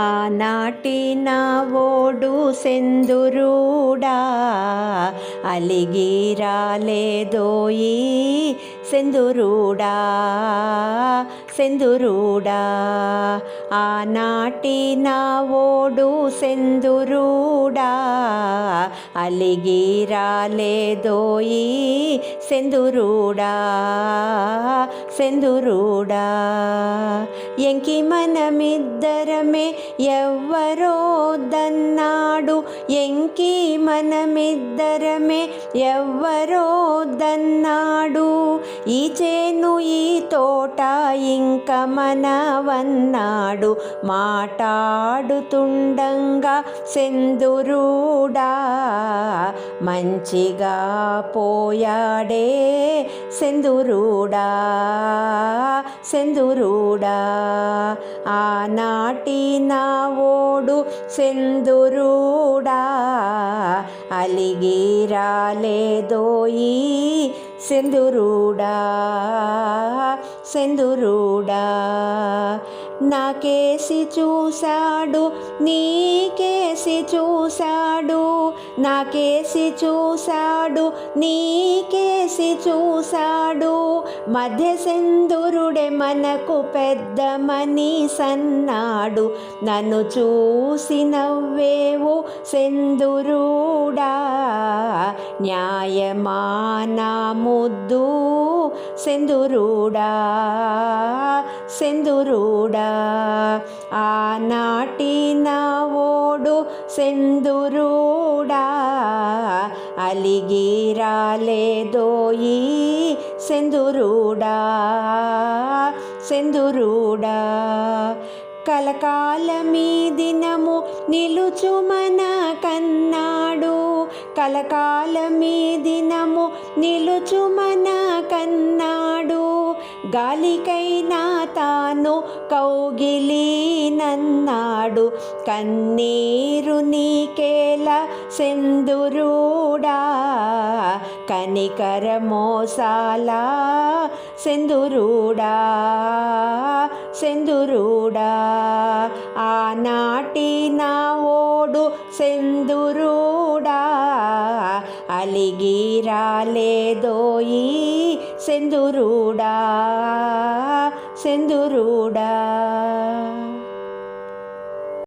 ఆనాటి నా ఓడు సెందురుడా అలిగి రాలేదోయి సెందురుడా. సెందురుడా ఆనాటి నా ఓడు సెందురుడా అలిగి రాలేదోయి సెందురుడా సెందురుడా ఎంకి మనమిద్దరమే ఎవ్వరోదన్నాడు ఎంకి మనమిద్దరమే ఎవ్వరోదన్నాడు ఈ చేను ఈ తోట ఇంక కమనవన్నాడు మాటాడుతుండంగా సెందురుడా. మంచిగా పోయాడే సెందురుడా. సెందురుడా. ఆనాటి నా ఓడు సెందురుడా. అలిగి రాలేదోయి సెందురుడా. సెందురుడా నాకేసి చూశాడు నీకేసి చూశాడు నాకేసి చూశాడు నీకేసి చూశాడు. మధ్య సెందురుడే మనకు పెద్దమని సన్నాడు నన్ను చూసి నవ్వేవు సెందురుడా న్యాయమానా ముద్దు సెందురుడా సెందురుడా ఆనాటి నా ఓడు సెందురుడా అలిగి రాలేదోయి సెందురుడా సెందురుడా కలకాలమీ దినము నిలుచుమన కన్నాడు. కలకాలమీ దినము నిలుచుమన కన్నాడు. గాలికైనా తాను కౌగిలి నన్నాడు. కన్నీరు నీకేల సెందురుడా కనికర మోసాలా సెందురుడా సెందురుడా ఆనాటి నా ఓడు సెందురుడా అలిగి రాలేదోయి సెందురుడా సెందురుడా